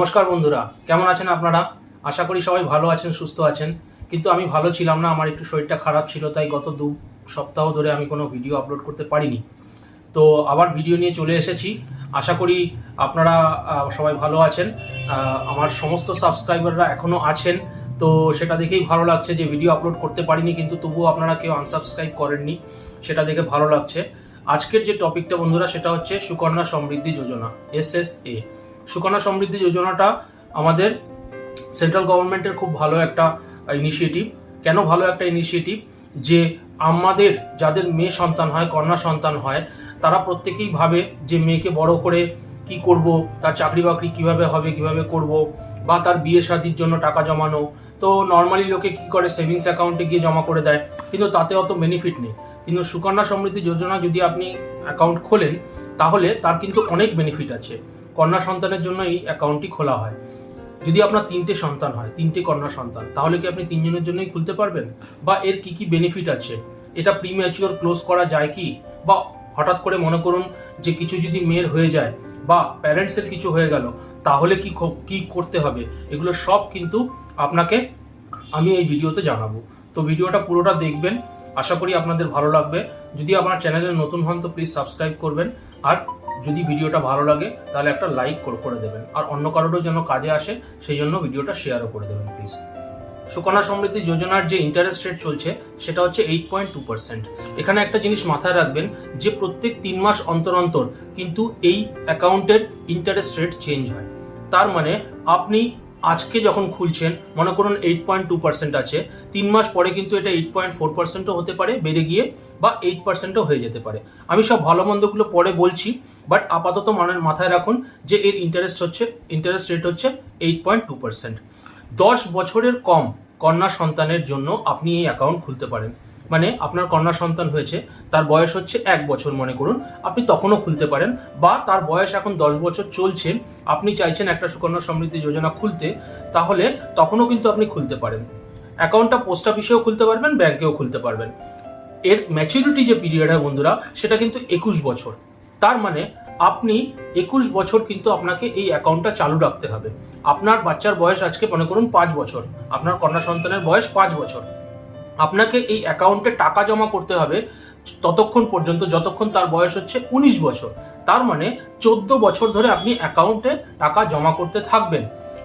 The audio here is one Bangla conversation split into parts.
নমস্কার বন্ধুরা, কেমন আছেন আপনারা? আশা করি সবাই ভালো আছেন, সুস্থ আছেন। কিন্তু আমি ভালো ছিলাম না, আমার একটু শরীরটা খারাপ ছিল, তাই গত দু সপ্তাহ ধরে আমি কোনো ভিডিও আপলোড করতে পারিনি। তো আবার ভিডিও নিয়ে চলে এসেছি। আশা করি আপনারা সবাই ভালো আছেন। আমার সমস্ত সাবস্ক্রাইবাররা এখনও আছেন। তো সেটা দেখেই ভালো লাগছে যে ভিডিও আপলোড করতে পারিনি, কিন্তু তবুও আপনারা কেউ আনসাবস্ক্রাইব করেননি, সেটা দেখে ভালো লাগছে। আজকের যে টপিকটা বন্ধুরা, সেটা হচ্ছে Sukanya Samriddhi Yojana S S A Sukanya Samriddhi যোজনাটা আমাদের সেন্ট্রাল গভর্নমেন্টের খুব ভালো একটা ইনিশিয়েটিভ কেন ভালো একটা ইনিশিয়েটিভ যে আমাদের যাদের মেয়ে সন্তান হয়, কন্যা সন্তান হয়, তারা প্রত্যেকেই ভাবে যে মেয়েকে বড় করে কি করব, তার চাকরি বাকরি কীভাবে হবে, কীভাবে করব, বা তার বিয়ে শাদির জন্য টাকা জমানো। তো নর্মালি লোকে কি করে? সেভিংস অ্যাকাউন্টে গিয়ে জমা করে দেয়। কিন্তু তাতে অত বেনিফিট নেই। কিন্তু সুকন্যা সমৃদ্ধি যোজনা যদি আপনি অ্যাকাউন্ট খোলেন, তাহলে তার কিন্তু অনেক বেনিফিট আছে। কন্যা সন্তানের জন্য এই অ্যাকাউন্টটি খোলা হয়। যদি আপনার তিনটে সন্তান হয়, তিনটে কন্যা সন্তান, তাহলে কি আপনি তিনজনের জন্যই খুলতে পারবেন? বা এর কি কি বেনিফিট আছে? এটা প্রিম্যাচিওর ক্লোজ করা যায় কি? বা হঠাৎ করে মনে করুন যে কিছু যদি মেয়ের হয়ে যায় বা প্যারেন্টসের কিছু হয়ে গেল, তাহলে কি কি করতে হবে? এগুলো সব কিন্তু আপনাকে আমি এই ভিডিওতে জানাব। তো ভিডিওটা পুরোটা দেখবেন। আশা করি আপনাদের ভালো লাগবে। যদি আপনার চ্যানেলে নতুন হন তো প্লিজ সাবস্ক্রাইব করবেন। আর যদি ভিডিওটা ভালো লাগে, তাহলে একটা লাইক করে দেবেন। আর অন্য কারোরও যেন কাজে আসে, সেই জন্য ভিডিওটা শেয়ারও করে দেবেন প্লিজ সুকন্যা সমৃদ্ধি যোজনার যে ইন্টারেস্ট রেট চলছে, সেটা হচ্ছে এইট পয়েন্ট টু পার্সেন্ট এখানে একটা জিনিস মাথায় রাখবেন, যে প্রত্যেক তিন মাস অন্তর অন্তর কিন্তু এই অ্যাকাউন্টের ইন্টারেস্ট রেট চেঞ্জ হয়। তার মানে আপনি আজকে যখন খুলছেন, মনে করুন এইট পয়েন্ট টু পার্সেন্ট আছে, তিন মাস পরে কিন্তু এটা এইট পয়েন্ট ফোর পার্সেন্টও হতে পারে, বেড়ে গিয়ে বা এইট পার্সেন্টও হয়ে যেতে পারে। আমি সব ভালো মন্দগুলো পরে বলছি বাট আপাতত মনের মাথায় রাখুন যে এর ইন্টারেস্ট হচ্ছে ইন্টারেস্ট রেট হচ্ছে এইট পয়েন্ট টু পার্সেন্ট দশ বছরের কম কন্যা সন্তানের জন্য আপনি এই অ্যাকাউন্ট খুলতে পারেন। মানে আপনার কন্যা সন্তান হয়েছে, তার বয়স হচ্ছে এক বছর মনে করুন, আপনি তখনও খুলতে পারেন, বা তার বয়স এখন দশ বছর চলছে, আপনি চাইছেন একটা সুকন্যা সমৃদ্ধি যোজনা খুলতে, তাহলে তখনও কিন্তু আপনি খুলতে পারেন। অ্যাকাউন্টটা পোস্ট অফিসেও খুলতে পারবেন, ব্যাংকেও খুলতে পারবেন। এর ম্যাচুরিটি যে পিরিয়ড হয় বন্ধুরা, সেটা কিন্তু একুশ বছর। তার মানে আপনি একুশ বছর কিন্তু আপনাকে এই অ্যাকাউন্টটা চালু রাখতে হবে। আপনার বাচ্চার বয়স আজকে মনে করুন পাঁচ বছর, আপনার কন্যা সন্তানের বয়স পাঁচ বছর। আপনাকে এই অ্যাকাউন্টে টাকা জমা করতে হবে ততক্ষণ পর্যন্ত, যতক্ষণ তার বয়স হচ্ছে উনিশ বছর। তার মানে চোদ্দ বছর ধরে আপনি অ্যাকাউন্টে টাকা জমা করতে থাকবেন।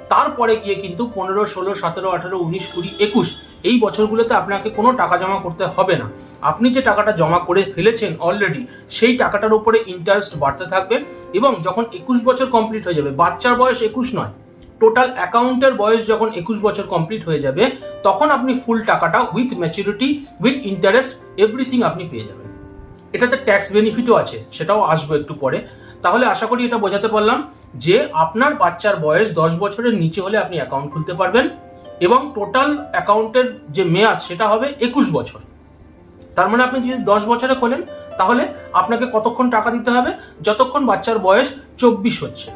তারপরে গিয়ে কিন্তু পনেরো, ষোলো, সতেরো, আঠেরো, উনিশ, কুড়ি, একুশ, এই বছরগুলোতে আপনাকে কোনো টাকা জমা করতে হবে না। আপনি যে টাকাটা জমা করে ফেলেছেন অলরেডি সেই টাকাটার উপরে ইন্টারেস্ট বাড়তে থাকবে এবং যখন একুশ বছর কমপ্লিট হয়ে যাবে, বাচ্চার বয়স একুশ নয় টোটাল অ্যাকাউন্টের বয়স যখন একুশ বছর কমপ্লিট হয়ে যাবে, তখন আপনি ফুল টাকাটা with maturity with interest everything আপনি পেয়ে যাবেন। এটাতে ট্যাক্স বেনিফিটও আছে, সেটাও আসব একটু পরে। তাহলে আশা করি এটা বোঝাতে পারলাম যে আপনার বাচ্চার বয়স দশ বছরের নিচে হলে আপনি অ্যাকাউন্ট খুলতে পারবেন এবং টোটাল অ্যাকাউন্টের যে মেয়াদ, সেটা হবে একুশ বছর। তার মানে আপনি যদি দশ বছরে খোলেন, তাহলে আপনাকে কতক্ষণ টাকা দিতে হবে? যতক্ষণ বাচ্চার বয়স চব্বিশ হচ্ছে।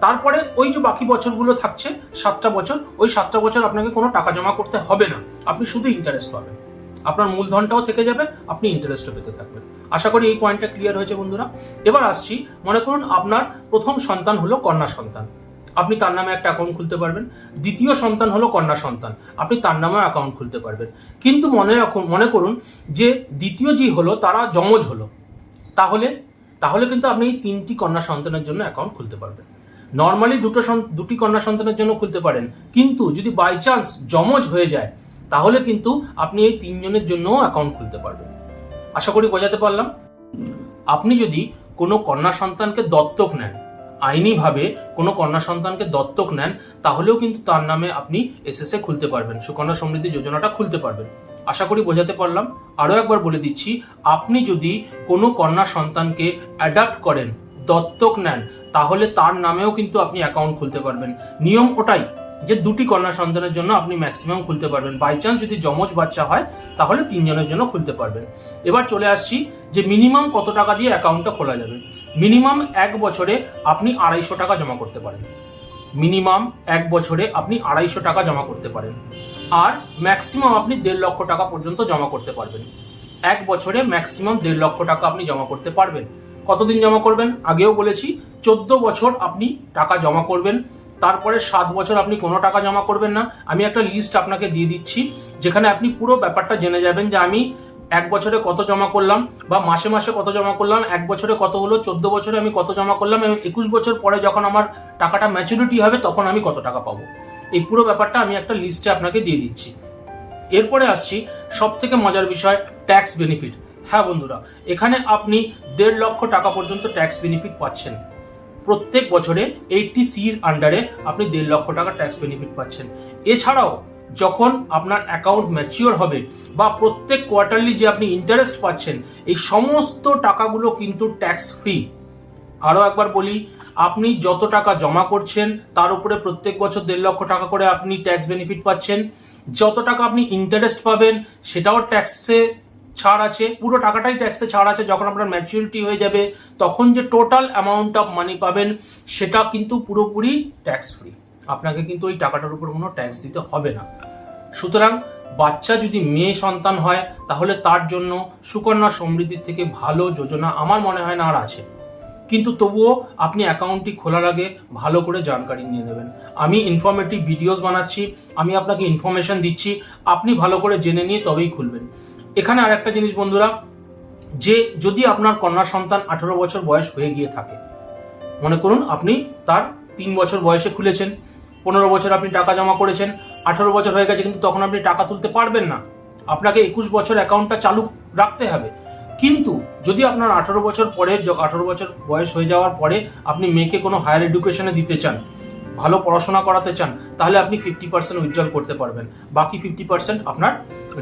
তারপরে ওই যে বাকি বছরগুলো থাকছে, সাতটা বছর, ওই সাতটা বছর আপনাকে কোনো টাকা জমা করতে হবে না। আপনি শুধু ইন্টারেস্ট পাবেন। আপনার মূলধনটাও থেকে যাবে, আপনি ইন্টারেস্টও পেতে থাকবেন। আশা করি এই পয়েন্টটা ক্লিয়ার হয়েছে বন্ধুরা। এবার আসছি, মনে করুন আপনার প্রথম সন্তান হলো কন্যা সন্তান। আপনি তার নামে একটা অ্যাকাউন্ট খুলতে পারবেন। দ্বিতীয় সন্তান হলো কন্যা সন্তান। আপনি তার নামেও অ্যাকাউন্ট খুলতে পারবেন। কিন্তু মনে রাখুন, মনে করুন যে দ্বিতীয় যে হলো, তারা যমজ হলো। তাহলে তাহলে কিন্তু আপনি এই তিনটি কন্যা সন্তানের জন্য অ্যাকাউন্ট খুলতে পারবেন। নর্মালি দুটো দুটি কন্যা সন্তানের জন্য খুলতে পারেন। কিন্তু যদি বাই চান্স জমজ হয়ে যায়, তাহলে কিন্তু আপনি এই তিনজনের জন্যও অ্যাকাউন্ট খুলতে পারবেন। আশা করি বোঝাতে পারলাম? আপনি যদি কোনো কন্যা সন্তানকে দত্তক নেন, আইনিভাবে কোনো কন্যা সন্তানকে দত্তক নেন, তাহলেও কিন্তু তার নামে আপনি এসএসএ খুলতে পারবেন, সুকন্যা সমৃদ্ধি যোজনাটা খুলতে পারবেন। আশা করি বোঝাতে পারলাম। আরও একবার বলে দিচ্ছি, আপনি যদি কোনো কন্যা সন্তানকে অ্যাডাপ্ট করেন দত্তক নেন, তাহলে তার নামেও কিন্তু আপনি অ্যাকাউন্ট খুলতে পারবেন। নিয়ম ওটাই যে দুটি কন্যা সন্তানের জন্য আপনি ম্যাক্সিমাম খুলতে পারবেন। বাই চান্স যদি যমজ বাচ্চা হয়, তাহলে তিনজনের জন্য খুলতে পারবেন। এবার চলে আসছি যে মিনিমাম কত টাকা দিয়ে অ্যাকাউন্টটা খোলা যাবে। মিনিমাম এক বছরে আপনি আড়াইশো টাকা জমা করতে পারেন। মিনিমাম এক বছরে আপনি আড়াইশো টাকা জমা করতে পারেন। আর ম্যাক্সিমাম আপনি দেড় লক্ষ টাকা পর্যন্ত জমা করতে পারবেন। এক বছরে ম্যাক্সিমাম দেড় লক্ষ টাকা আপনি জমা করতে পারবেন। কতদিন জমা করবেন? আগেও বলেছি, চোদ্দ বছর আপনি টাকা জমা করবেন। তারপরে সাত বছর আপনি কোনো টাকা জমা করবেন না। আমি একটা লিস্ট আপনাকে দিয়ে দিচ্ছি, যেখানে আপনি পুরো ব্যাপারটা জেনে যাবেন যে আমি এক বছরে কত জমা করলাম বা মাসে মাসে কত জমা করলাম, এক বছরে কত হলো, চোদ্দ বছরে আমি কত জমা করলাম এবং একুশ বছর পরে যখন আমার টাকাটা ম্যাচুরিটি হবে, তখন আমি কত টাকা পাবো। এই পুরো ব্যাপারটা আমি একটা লিস্টে আপনাকে দিয়ে দিচ্ছি। এরপরে আসছি সব থেকে মজার বিষয় ট্যাক্স বেনিফিট হ্যাঁ বন্ধুরা, এখানে আপনি দেড় লক্ষ টাকা পর্যন্ত ট্যাক্স বেনিফিট পাচ্ছেন। প্রত্যেক বছরে এইটটি সির আন্ডারে আপনি দেড় লক্ষ টাকা ট্যাক্স বেনিফিট পাচ্ছেন। এছাড়াও, যখন আপনার অ্যাকাউন্ট ম্যাচিওর হবে বা প্রত্যেক কোয়ার্টারলি যে আপনি ইন্টারেস্ট পাচ্ছেন, এই সমস্ত টাকাগুলো কিন্তু ট্যাক্স ফ্রি আরও একবার বলি, আপনি যত টাকা জমা করছেন, তার উপরে প্রত্যেক বছর দেড় লক্ষ টাকা করে আপনি ট্যাক্স বেনিফিট পাচ্ছেন। যত টাকা আপনি ইন্টারেস্ট পাবেন, সেটাও ট্যাক্সে ছাড় আছে, পুরো টাকাটাই ট্যাক্সে ছাড় আছে, যখন আপনার ম্যাচুরিটি হয়ে যাবে, তখন যে টোটাল অ্যামাউন্ট অফ মানি পাবেন, সেটা কিন্তু পুরোপুরি ট্যাক্স ফ্রি আপনাকে কিন্তু ওই টাকাটার উপর কোনো ট্যাক্স দিতে হবে না। সুতরাং বাচ্চা যদি মেয়ে সন্তান হয়, তাহলে তার জন্য সুকন্যা সমৃদ্ধির থেকে ভালো যোজনা আমার মনে হয় না আর আছে। কিন্তু তবুও আপনি অ্যাকাউন্টটি খোলার আগে ভালো করে জানকারি নিয়ে নেবেন। আমি ইনফরমেটিভ ভিডিওস বানাচ্ছি, আমি আপনাকে ইনফরমেশন দিচ্ছি, আপনি ভালো করে জেনে নিয়ে তবেই খুলবেন। এখানে আর একটা জিনিস বন্ধুরা, যে যদি আপনার কন্যা সন্তান আঠারো বছর বয়স হয়ে গিয়ে থাকে, মনে করুন আপনি তার তিন বছর বয়সে খুলেছেন, পনেরো বছর আপনি টাকা জমা করেছেন, আঠারো বছর হয়ে গেছে কিন্তু তখন আপনি টাকা তুলতে পারবেন না। আপনাকে একুশ বছর অ্যাকাউন্টটা চালু রাখতে হবে। কিন্তু যদি আপনার আঠারো বছর পরে, আঠারো বছর বয়স হয়ে যাওয়ার পরে আপনি মেয়েকে কোনো হায়ার এডুকেশনে দিতে চান ভালো পড়াশোনা করাতে চান, তাহলে আপনি ফিফটি পার্সেন্ট উইথড্রল করতে পারবেন। বাকি ফিফটি পার্সেন্ট আপনার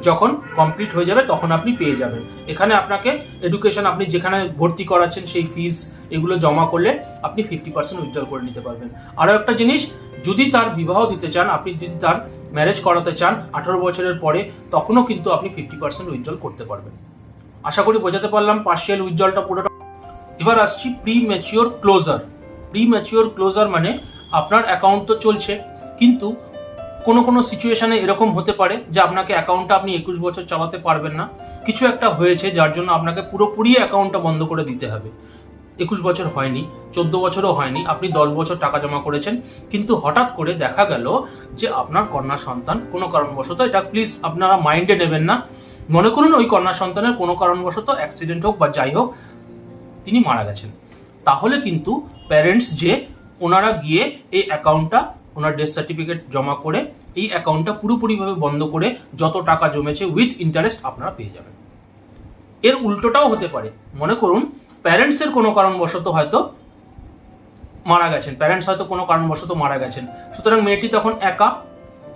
যখন কমপ্লিট হয়ে যাবে, তখন আপনি পেয়ে যাবেন। এখানে আপনাকে এডুকেশন আপনি যেখানে ভর্তি করাচ্ছেন, সেই ফিস এগুলো জমা করলে আপনি ফিফটি পার্সেন্ট উইথড্রল করে নিতে পারবেন। আরও একটা জিনিস, যদি তার বিবাহ দিতে চান, আপনি যদি তার ম্যারেজ করাতে চান, আঠারো বছরের পরে, তখনও কিন্তু আপনি ফিফটি পার্সেন্ট উইথড্রল করতে পারবেন। আশা করি বোঝাতে পারলাম পার্শিয়াল উইথড্রলটা পুরোটা। এবার আসছি premature closure premature closure মানে আপনার অ্যাকাউন্ট তো চলছে, কিন্তু কোনো কোনো সিচুয়েশনে এরকম হতে পারে যে আপনাকে অ্যাকাউন্টটা আপনি একুশ বছর চালাতে পারবেন না। কিছু একটা হয়েছে যার জন্য আপনাকে পুরোপুরি অ্যাকাউন্টটা বন্ধ করে দিতে হবে। একুশ বছর হয়নি, চোদ্দ বছরও হয়নি, আপনি দশ বছর টাকা জমা করেছেন, কিন্তু হঠাৎ করে দেখা গেল যে আপনার কন্যা সন্তান কোনো কারণবশত এটা প্লিজ আপনারা মাইন্ডে নেবেন না। মনে করুন ওই কন্যা সন্তানের কোনো কারণবশত অ্যাক্সিডেন্ট হোক বা যাই হোক, তিনি মারা গেছেন। তাহলে কিন্তু প্যারেন্টস যে ওনারা গিয়ে এই অ্যাকাউন্টটা, ওনার ডেথ সার্টিফিকেট জমা করে, এই অ্যাকাউন্টটা পুরোপুরিভাবে বন্ধ করে যত টাকা জমেছে উইথ ইন্টারেস্ট আপনারা পেয়ে যাবেন। এর উল্টোটাও হতে পারে। মনে করুন প্যারেন্টসের কোনো কারণবশত হয়তো মারা গেছেন। প্যারেন্টস হয়তো কোনো কারণবশত মারা গেছেন। সুতরাং মেয়েটি তখন একা।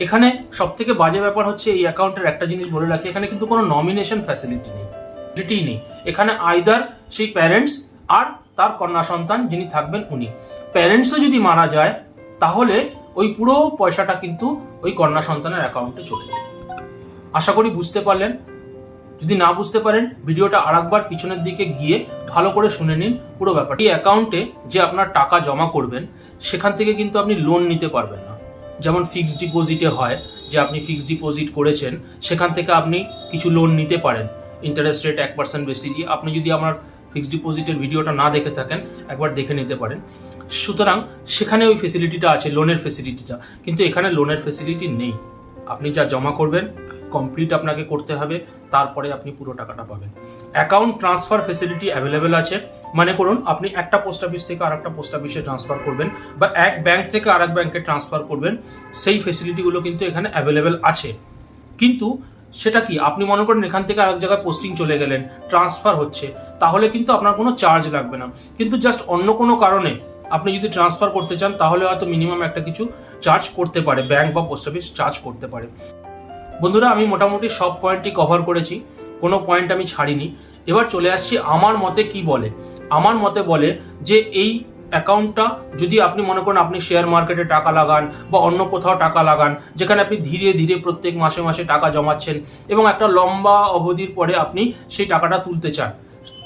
এখানে সব থেকে বাজে ব্যাপার হচ্ছে এই অ্যাকাউন্টের একটা জিনিস বলে রাখি, এখানে কিন্তু কোনো নমিনেশন ফ্যাসিলিটি নেই ফ্যাসিলিটি নেই। এখানে আইদার সেই প্যারেন্টস আর তার কন্যা সন্তান যিনি থাকবেন উনি। প্যারেন্টসও যদি মারা যায়, তাহলে ওই পুরো পয়সাটা কিন্তু ওই কন্যা সন্তানের অ্যাকাউন্টে চলে যায়। আশা করি বুঝতে পারলেন। যদি না বুঝতে পারেন, ভিডিওটা আরেকবার পিছনের দিকে গিয়ে ভালো করে শুনে নিন পুরো ব্যাপারটি। অ্যাকাউন্টে যে আপনার টাকা জমা করবেন, সেখান থেকে কিন্তু আপনি লোন নিতে পারবেন না। যেমন ফিক্সড ডিপোজিটে হয়, যে আপনি ফিক্সড ডিপোজিট করেছেন, সেখান থেকে আপনি কিছু লোন নিতে পারেন। ইন্টারেস্ট রেট এক পার্সেন্ট বেশি দিয়ে আপনি যদি আমার ফিক্সড ডিপোজিটের ভিডিওটা না দেখে থাকেন, একবার দেখে নিতে পারেন। সুতরাং সেখানে ওই ফেসিলিটিটা আছে লোনের ফেসিলিটিটা কিন্তু এখানে লোনের ফেসিলিটি নেই। আপনি যা জমা করবেন কমপ্লিট আপনাকে করতে হবে, তারপরে আপনি পুরো টাকাটা পাবেন। অ্যাকাউন্ট ট্রান্সফার ফেসিলিটি অ্যাভেলেবেল আছে। মানে করুন, আপনি একটা পোস্ট অফিস থেকে আরেকটা পোস্ট অফিসে ট্রান্সফার করবেন, বা এক ব্যাংক থেকে আরেক ব্যাংকে ট্রান্সফার করবেন, সেই ফেসিলিটিগুলো কিন্তু এখানে অ্যাভেলেবেল আছে। কিন্তু সেটা কি? আপনি মনে করেন, এখান থেকে আরেক জায়গায় পোস্টিং চলে গেলেন ট্রান্সফার হচ্ছে, তাহলে কিন্তু আপনার কোনো চার্জ লাগবে না। কিন্তু জাস্ট অন্য কোনো কারণে আপনি যদি ট্রান্সফার করতে চান, তাহলে হয়তো মিনিমাম একটা কিছু চার্জ করতে পারে ব্যাংক বা পোস্ট অফিস চার্জ করতে পারে। বন্ধুরা, আমি মোটামুটি সব পয়েন্টই কভার করেছি, কোনো পয়েন্ট আমি ছাড়িনি। এবার চলে আসছি, আমার মতে কি বলে? আমার মতে বলে যে, এই অ্যাকাউন্টটা যদি আপনি মনে করেন আপনি শেয়ার মার্কেটে টাকা লাগান বা অন্য কোথাও টাকা লাগান, যেখানে আপনি ধীরে ধীরে প্রত্যেক মাসে মাসে টাকা জমাচ্ছেন এবং একটা লম্বা অবধির পরে আপনি সেই টাকাটা তুলতে চান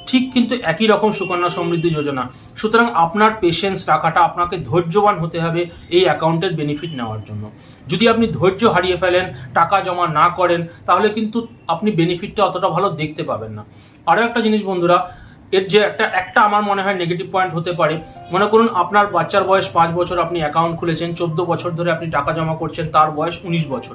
ঠিক কিন্তু একই রকম সুকন্যা সমৃদ্ধি যোজনা। সুতরাং আপনার পেশেন্স টাকাটা আপনাকে ধৈর্যবান হতে হবে এই অ্যাকাউন্টের বেনিফিট নেওয়ার জন্য। যদি আপনি ধৈর্য হারিয়ে ফেলেন, টাকা জমা না করেন, তাহলে কিন্তু আপনি বেনিফিটটা অতটা ভালো দেখতে পাবেন না। আরও একটা জিনিস বন্ধুরা এর যে একটা একটা আমার মনে হয় নেগেটিভ পয়েন্ট হতে পারে। মনে করুন আপনার বাচ্চার বয়স পাঁচ বছর, আপনি অ্যাকাউন্ট খুলেছেন, চোদ্দ বছর ধরে আপনি টাকা জমা করছেন, তার বয়স উনিশ বছর।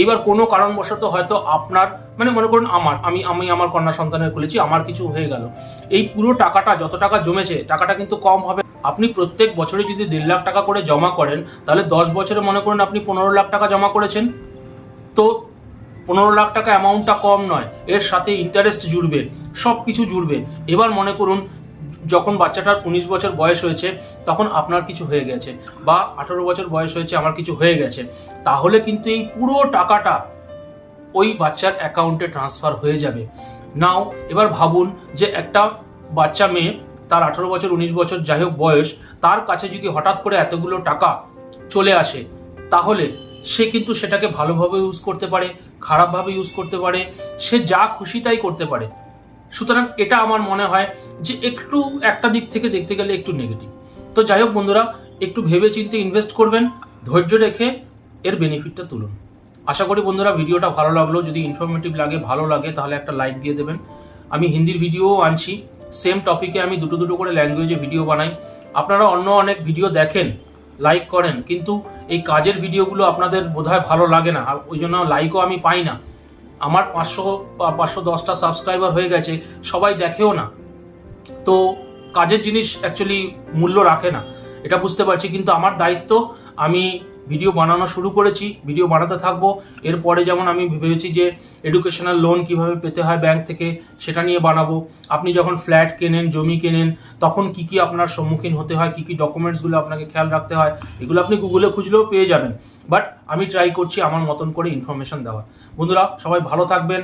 এইবার কোনো কারণবশত হয়তো আপনার মানে মনে করুন আমার, আমি আমি আমার কন্যা সন্তানের খুলেছি, আমার কিছু হয়ে গেল। এই পুরো টাকাটা, যত টাকা জমেছে, টাকাটা কিন্তু কম হবে। আপনি প্রত্যেক বছরে যদি দেড় লাখ টাকা করে জমা করেন, তাহলে দশ বছরে মনে করুন আপনি পনেরো লাখ টাকা জমা করেছেন। তো পনেরো লাখ টাকা অ্যামাউন্টটা কম নয়, এর সাথে ইন্টারেস্ট জুড়বে সব কিছু জুড়বে। এবার মনে করুন, যখন বাচ্চাটার উনিশ বছর বয়স হয়েছে, তখন আপনার কিছু হয়ে গেছে, বা আঠারো বছর বয়স হয়েছে, আমার কিছু হয়ে গেছে। তাহলে কিন্তু এই পুরো টাকাটা ওই বাচ্চার অ্যাকাউন্টে ট্রান্সফার হয়ে যাবে। নাও এবার ভাবুন যে একটা বাচ্চা মেয়ে, তার আঠারো বছর, উনিশ বছর যাই হোক বয়স, তার কাছে যদি হঠাৎ করে এতগুলো টাকা চলে আসে, তাহলে সে কিন্তু সেটাকে ভালোভাবে ইউজ করতে পারে খারাপভাবে ইউজ করতে পারে, সে যা খুশি তাই করতে পারে। সুতরাং এটা আমার মনে হয় যে একটু একটা দিক থেকে দেখতে গেলে একটু নেগেটিভ তো যাই হোক বন্ধুরা, একটু ভেবে চিন্তে ইনভেস্ট করবেন, ধৈর্য রেখে এর বেনিফিটটা তুলুন। আশা করি বন্ধুরা ভিডিওটা ভালো লাগল। যদি ইনফরমেটিভ লাগে, ভালো লাগে, তাহলে একটা লাইক দিয়ে দেবেন। আমি হিন্দির ভিডিওও আনছি। সেম টপিকে আমি দুটো দুটো করে ল্যাঙ্গুয়েজে ভিডিও বানাই। আপনারা অন্য অনেক ভিডিও দেখেন লাইক করেন, কিন্তু এই কাজের ভিডিওগুলো আপনাদের বোধহয় ভালো লাগে না, আর ওই জন্য লাইকও আমি পাই না। আমার পাঁচশো পাঁচশো দশটা সাবস্ক্রাইবার হয়ে গেছে, সবাই দেখেও না। তো কাজের জিনিস অ্যাকচুয়ালি মূল্য রাখে না। এটা বুঝতে পারছি, কিন্তু আমার দায়িত্ব, আমি ভিডিও বানানো শুরু করেছি ভিডিও বানাতে থাকব। এরপরে যেমন আমি ভেবেছি যে এডুকেশনাল লোন কীভাবে পেতে হয় ব্যাংক থেকে, সেটা নিয়ে বানাবো। আপনি যখন ফ্ল্যাট কেনেন, জমি কেনেন, তখন কি কি আপনার সম্মুখীন হতে হয়, কি কি ডকুমেন্টসগুলো আপনাকে খেয়াল রাখতে হয়, এগুলো আপনি গুগলে খুঁজলেও পেয়ে যাবেন। বাট আমি ট্রাই করছি আমার মতন করে ইনফরমেশন দেওয়া বন্ধুরা, সবাই ভালো থাকবেন।